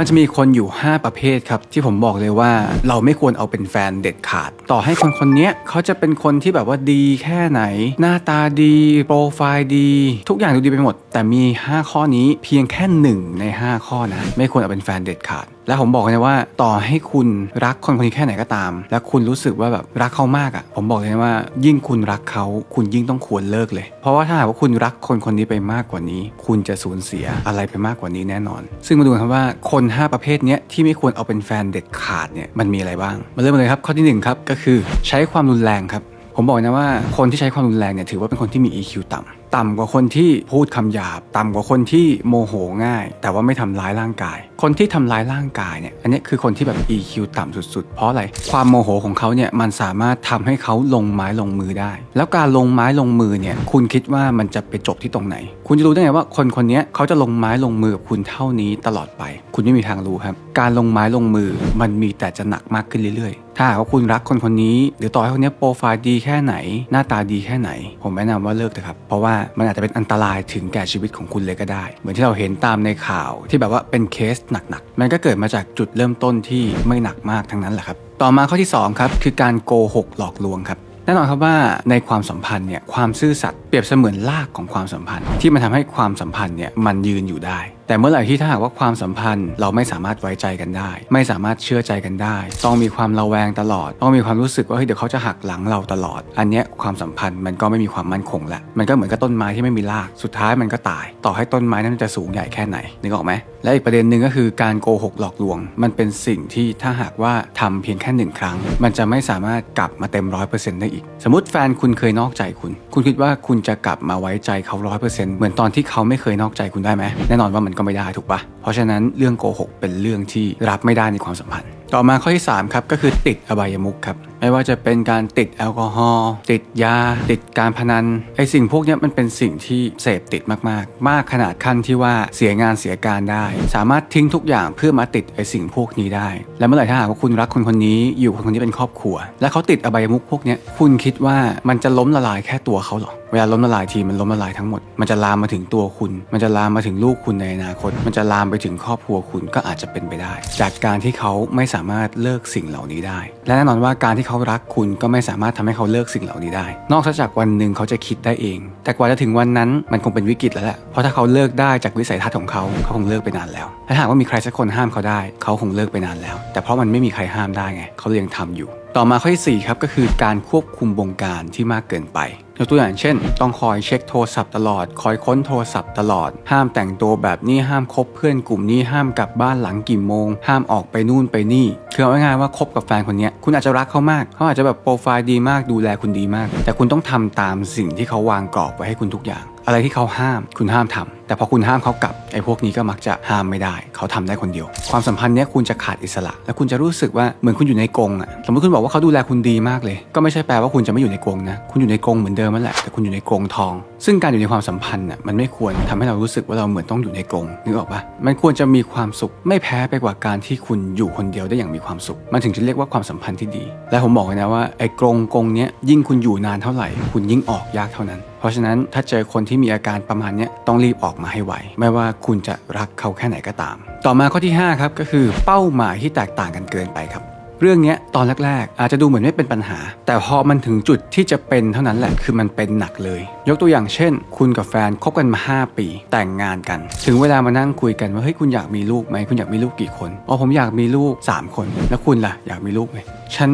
มันจะมีคนอยู่ 5 ประเภทครับ ที่ผมบอกเลยว่าเราไม่ควรเอาเป็นแฟนเด็ดขาด ต่อให้คนคนนี้เขาจะเป็นคนที่แบบว่าดีแค่ไหน หน้าตาดี โปรไฟล์ดี ทุกอย่างดูดีไปหมด แต่มี 5 ข้อนี้เพียงแค่ 1 ใน 5 ข้อนะ ไม่ควรเอาเป็นแฟนเด็ดขาด และผมบอกเลยนะว่าต่อให้คุณรักคนคนนี้แค่ไหนก็ตาม และคุณรู้สึกว่าแบบรักเขามากอะ่ะ ผมบอกเลยนะว่า ยิ่งคุณรักเขาคุณยิ่งต้องควรเลิกเลย เพราะว่าถ้าหากว่าคุณรักคนคนนี้ไปมากกว่านี้ คุณจะสูญเสียอะไรไปมากกว่านี้แน่นอน ซึ่งมาดูกันครับว่าคน 5 ประเภทเนี้ยที่ไม่ควรเอาเป็นแฟนเด็ดขาดเนี่ยมันมีอะไรบ้าง มาเริ่มกันเลยครับข้อที่หนึ่งครับก็คือใช้ความรุนแรงครับผมบอกนะว่าคนที่ใช้ความรุนแรงเนี่ยถือว่าเป็นคนที่มี EQ ต่ำต่ำกว่าคนที่พูดคำหยาบ ต่ำกว่าคนที่โมโหง่าย แต่ว่าไม่ทำร้ายร่างกาย คนที่ทำร้ายร่างกายเนี่ยอันนี้คือคนที่แบบ EQ ต่ำสุดๆ เพราะอะไร ความโมโหของเขาเนี่ยมันสามารถทำให้เขาลงไม้ลงมือได้ แล้วการลงไม้ลงมือเนี่ยคุณคิดว่ามันจะไปจบที่ตรงไหน คุณจะรู้ได้ไงว่าคนคนนี้เขาจะลงไม้ลงมือกับคุณเท่านี้ตลอดไป คุณไม่มีทางรู้ครับ การลงไม้ลงมือมันมีแต่จะหนักมากขึ้นเรื่อยๆ ถ้าหากว่าคุณรักคนคนนี้ หรือต่อให้คนนี้โปรไฟล์ดีแค่ไหน หน้าตาดีแค่ไหน ผมแนะนำว่าเลิกเถอะครับ เพราะว่ามันอาจจะเป็นอันตรายถึงแก่ชีวิตของคุณเลยก็ได้ เหมือนที่เราเห็นตามในข่าวที่แบบว่าเป็นเคสหนักๆ มันก็เกิดมาจากจุดเริ่มต้นที่ไม่หนักมากทั้งนั้นแหละครับ ต่อมาข้อที่สองครับคือการโกหกหลอกลวงครับแน่นอนครับว่าในความสัมพันธ์เนี่ยความซื่อสัตย์เปรียบเสมือนรากของความสัมพันธ์ ที่มันทำให้ความสัมพันธ์เนี่ยมันยืนอยู่ได้ แต่เมื่อไหร่ที่ถ้าหากว่าความสัมพันธ์เราไม่สามารถไว้ใจกันได้ ไม่สามารถเชื่อใจกันได้ ต้องมีความระแวงตลอด ต้องมีความรู้สึกว่าเฮ้ยเดี๋ยวเขาจะหักหลังเราตลอด อันเนี้ยความสัมพันธ์มันก็ไม่มีความมั่นคงละมันก็เหมือนกับต้นไม้ที่ไม่มีรากสุดท้ายมันก็ตาย ต่อให้ต้นไม้นั้นจะสูงใหญ่แค่ไหนนึกออกไหมและอีกประเด็นหนึ่งก็คือการโกหกหลอกลวง มันเป็นสิ่งที่ถ้าหากว่าทำเพียงแค่หนึ่งครั้ง มันจะไม่สามารถกลับมาเต็มร้อยเปอร์เซ็นต์ได้อีก สมมติแฟนคุณเคยนอกใจคุณ คุณคิดว่าคุณจะกลับมาไว้ใจเขาร้อยเปอร์เซ็นต์เหมือนตอนที่เขาไม่เคยนอกใจคุณได้ไหมแน่นอนว่ามันก็ไม่ได้ถูกปะเพราะฉะนั้นเรื่องโกหกเป็นเรื่องที่รับไม่ได้ในความสัมพันธ์ ต่อมาข้อที่3ครับก็คือติดอบายมุขครับ ไม่ว่าจะเป็นการติดแอลกอฮอล์ติดยา ติดการพนันไอสิ่งพวกนี้มันเป็นสิ่งที่เสพติดมาก ๆ มากขนาดขั้นที่ว่าเสียงานเสียการได้ สามารถทิ้งทุกอย่างเพื่อมาติดไอสิ่งพวกนี้ได้ และเมื่อไหร่ถ้าหากว่าคุณรักคนคนนี้อยู่คนคนนี้เป็นครอบครัว และเขาติดอบายมุขพวกนี้คุณคิดว่ามันจะล้มละลายแค่ตัวเขาหรอเวลาล้มละลายทีมันล้มละลายทั้งหมด มันจะลามมาถึงตัวคุณ มันจะลามมาถึงลูกคุณในอนาคต มันจะลามไปถึงครอบครัวคุณก็อาจจะเป็นไปได้ จากการที่เขาไม่สามารถเลิกสิ่งเหล่านี้ได้ และแน่นอนว่าการที่เขารักคุณก็ไม่สามารถทำให้เขาเลิกสิ่งเหล่านี้ได้ นอกจากวันหนึ่งเขาจะคิดได้เอง แต่กว่าจะถึงวันนั้นมันคงเป็นวิกฤตแล้วแหละเพราะถ้าเขาเลิกได้จากวิสัยทัศน์ของเขาเขาคงเลิกไปนานแล้วและถ้าหากว่ามีใครสักคนห้ามเขาได้ เขาคงเลิกไปนานแล้ว แต่เพราะมันไม่มีใครห้ามได้ไงเขาเลยยังทำอยู่ ต่อมาข้อที่สี่ครับก็คือการควบคุมวงการที่มากเกินไป ยกตัวอย่างเช่น ต้องคอยเช็คโทรศัพท์ตลอด คอยค้นโทรศัพท์ตลอด ห้ามแต่งตัวแบบนี้ห้ามคบเพื่อนกลุ่มนี้ห้ามกลับบ้านหลังกี่โมง ห้ามออกไปนู่นไปนี่คือเอาง่ายๆว่าคบกับแฟนคนนี้คุณอาจจะรักเขามากเขาอาจจะแบบโปรไฟล์ดีมากดูแลคุณดีมาก แต่คุณต้องทำตามสิ่งที่เขาวางกรอบไว้ให้คุณทุกอย่าง อะไรที่เขาห้ามคุณห้ามทำแต่พอคุณห้ามเขากลับไอ้พวกนี้ก็มักจะห้ามไม่ได้ เขาทำได้คนเดียว ความสัมพันธ์เนี้ยคุณจะขาดอิสระ และคุณจะรู้สึกว่าเหมือนคุณอยู่ในกรงอะสมมติคุณบอกว่าเขาดูแลคุณดีมากเลย ก็ไม่ใช่แปลว่าคุณจะไม่อยู่ในกรงนะคุณอยู่ในกรงเหมือนเดิมนั่นแหละแต่คุณอยู่ในกรงทอง ซึ่งการอยู่ในความสัมพันธ์น่ะมันไม่ควรทำให้เรารู้สึกว่าเราเหมือนต้องอยู่ในกรงนึกออกปะมันควรจะมีความสุขไม่แพ้ไปกว่าการที่คุณอยู่คนเดียวได้อย่างมีความสุข มันถึงจะเรียกว่าความสัมพันธ์ที่ดี และผมบอกเลยนะว่าไอ้กรงกรงเนี้ยยิ่งคุณอยู่นานเท่าไหร่ คุณยิ่งออกยากเท่านั้น เพราะฉะนั้นถ้าเจอคนที่มีอาการประมาณนี้ต้องรีบออกมาให้ไวไม่ว่าคุณจะรักเขาแค่ไหนก็ตาม ต่อมาข้อที่ห้าครับก็คือเป้าหมายที่แตกต่างกันเกินไปครับ เรื่องนี้ตอนแรกๆ อาจจะดูเหมือนไม่เป็นปัญหา แต่พอมันถึงจุดที่จะเป็นเท่านั้นแหละคือมันเป็นหนักเลย ยกตัวอย่างเช่น คุณกับแฟนคบกันมา 5 ปี แต่งงานกัน ถึงเวลามานั่งคุยกันว่าเฮ้ยคุณอยากมีลูกไหมคุณอยากมีลูกกี่คนอ๋อผมอยากมีลูก 3 คน แล้วคุณล่ะอยากมีลูกไหมฉัน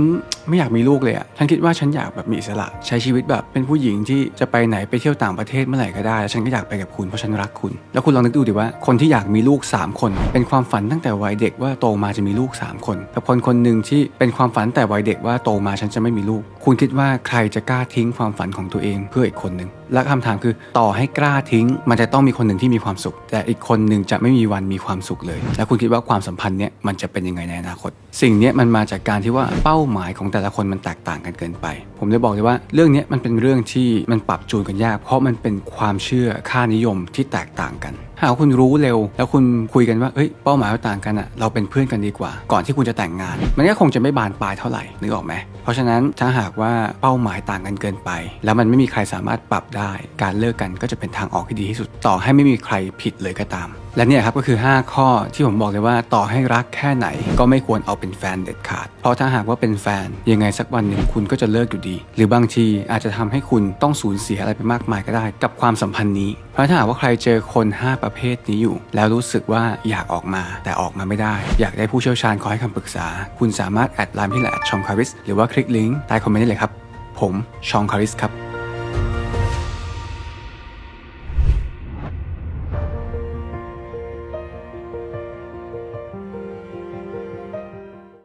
ไม่อยากมีลูกเลยอะฉันคิดว่าฉันอยากแบบมีอิสระ ใช้ชีวิตแบบเป็นผู้หญิงที่จะไปไหนไปเที่ยวต่างประเทศเมื่อไหร่ก็ได้แล้วฉันก็อยากไปกับคุณเพราะฉันรักคุณ แล้วคุณลองนึกดูดิว่าคนที่อยากมีลูก 3 คน เป็นความฝันตั้งแต่วัยเด็กว่าโตมาจะมีลูก 3 คนกับคนคนหนึ่งทเป็นความฝันแต่วัยเด็กว่าโตมาฉันจะไม่มีลูก คุณคิดว่าใครจะกล้าทิ้งความฝันของตัวเองเพื่ออีกคนหนึ่ง และคำถามคือต่อให้กล้าทิ้ง มันจะต้องมีคนหนึ่งที่มีความสุข แต่อีกคนหนึ่งจะไม่มีวันมีความสุขเลย แล้วคุณคิดว่าความสัมพันธ์เนี้ยมันจะเป็นยังไงในอนาคต สิ่งเนี้ยมันมาจากการที่ว่าเป้าหมายของแต่ละคนมันแตกต่างกันเกินไป ผมเลยบอกเลยว่าเรื่องเนี้ยมันเป็นเรื่องที่มันปรับจูนกันยาก เพราะมันเป็นความเชื่อค่านิยมที่แตกต่างกันหากคุณรู้เร็ว แล้วคุณคุยกันว่าเอ้ยเป้าหมายเราต่างกันอะเราเป็นเพื่อนกันดีกว่า ก่อนที่คุณจะแต่งงาน มันก็คงจะไม่บานปลายเท่าไหร่นึกออกไหมเพราะฉะนั้นถ้าหากว่าเป้าหมายต่างกันเกินไป แล้วมันไม่มีใครสามารถปรับได้ได้ การเลิกกันก็จะเป็นทางออกที่ดีที่สุด ต่อให้ไม่มีใครผิดเลยก็ตาม และเนี่ยครับก็คือ 5 ข้อที่ผมบอกเลยว่าต่อให้รักแค่ไหน ก็ไม่ควรเอาเป็นแฟนเด็ดขาด เพราะถ้าหากว่าเป็นแฟนยังไงสักวันหนึ่งคุณก็จะเลิกอยู่ดี หรือบางทีอาจจะทำให้คุณต้องสูญเสียอะไรไปมากมายก็ได้ กับความสัมพันธ์นี้ เพราะถ้าหากว่าใครเจอคน 5 ประเภทนี้อยู่ แล้วรู้สึกว่าอยากออกมาแต่ออกมาไม่ได้ อยากได้ผู้เชี่ยวชาญขอให้คำปรึกษา คุณสามารถแอดไลน์ที่แหละชองคาริสหรือว่าคลิกลิงก์ใต้คอมเมนต์ได้เลยครับ ผมชองคาริสครับ